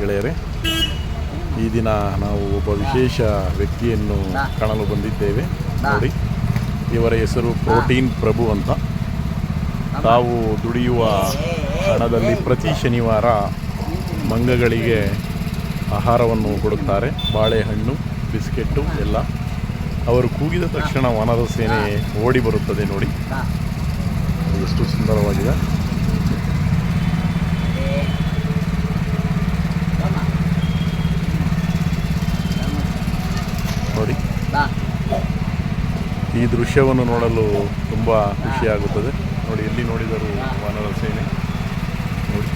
ಗೆಳೆಯರೇ, ಈ ದಿನ ನಾವು ಒಬ್ಬ ವಿಶೇಷ ವ್ಯಕ್ತಿಯನ್ನು ಕಾಣಲು ಬಂದಿದ್ದೇವೆ. ನೋಡಿ, ಇವರ ಹೆಸರು ಪ್ರೋಟೀನ್ ಪ್ರಭು ಅಂತ. ತಾವು ದುಡಿಯುವ ಹಣದಲ್ಲಿ ಪ್ರತಿ ಶನಿವಾರ ಮಂಗಗಳಿಗೆ ಆಹಾರವನ್ನು ಕೊಡುತ್ತಾರೆ. ಬಾಳೆಹಣ್ಣು, ಬಿಸ್ಕೆಟ್ಟು ಎಲ್ಲ. ಅವರು ಕೂಗಿದ ತಕ್ಷಣ ವನದ ಸೇನೆ ಓಡಿ ಬರುತ್ತದೆ ನೋಡಿ. ಎಷ್ಟು ಸುಂದರವಾಗಿದೆ. ನೋಡಿ. ಈ ದೃಶ್ಯವನ್ನು ನೋಡಲು ತುಂಬ ಖುಷಿಯಾಗುತ್ತದೆ ನೋಡಿ ಎಲ್ಲಿ ನೋಡಿದರೂ ವಾನರ ಸೇನೆ. ನೋಡಿ.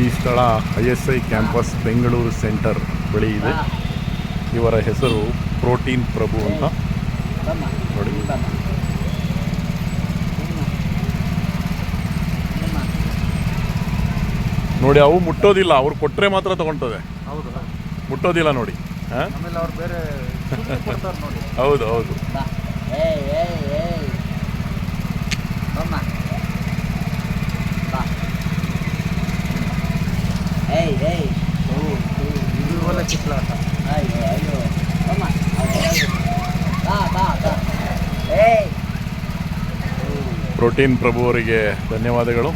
ಈ ಸ್ಥಳ I S I campus Bengaluru centre ಬಳಿ ಇದೆ. ಇವರ ಹೆಸರು ಪ್ರೋಟೀನ್ ಪ್ರಭು ಅಂತ. ನೋಡಿ. ನೋಡಿ ಅವು ಮುಟ್ಟೋದಿಲ್ಲ. ಅವ್ರು ಕೊಟ್ಟರೆ ಮಾತ್ರ ತಗೊಳ್ತದೆ. ಹೌದು. ಮುಟ್ಟೋದಿಲ್ಲ ನೋಡಿ. ಆಮೇಲೆ ಅವ್ರು ಬೇರೆ ಕೊಡ್ತಾರೆ ನೋಡಿ. ಹೌದು ಹೌದು. ಅಯ್ಯೋ ಪ್ರೋಟೀನ್ ಪ್ರಭು ಅವರಿಗೆ ಧನ್ಯವಾದಗಳು.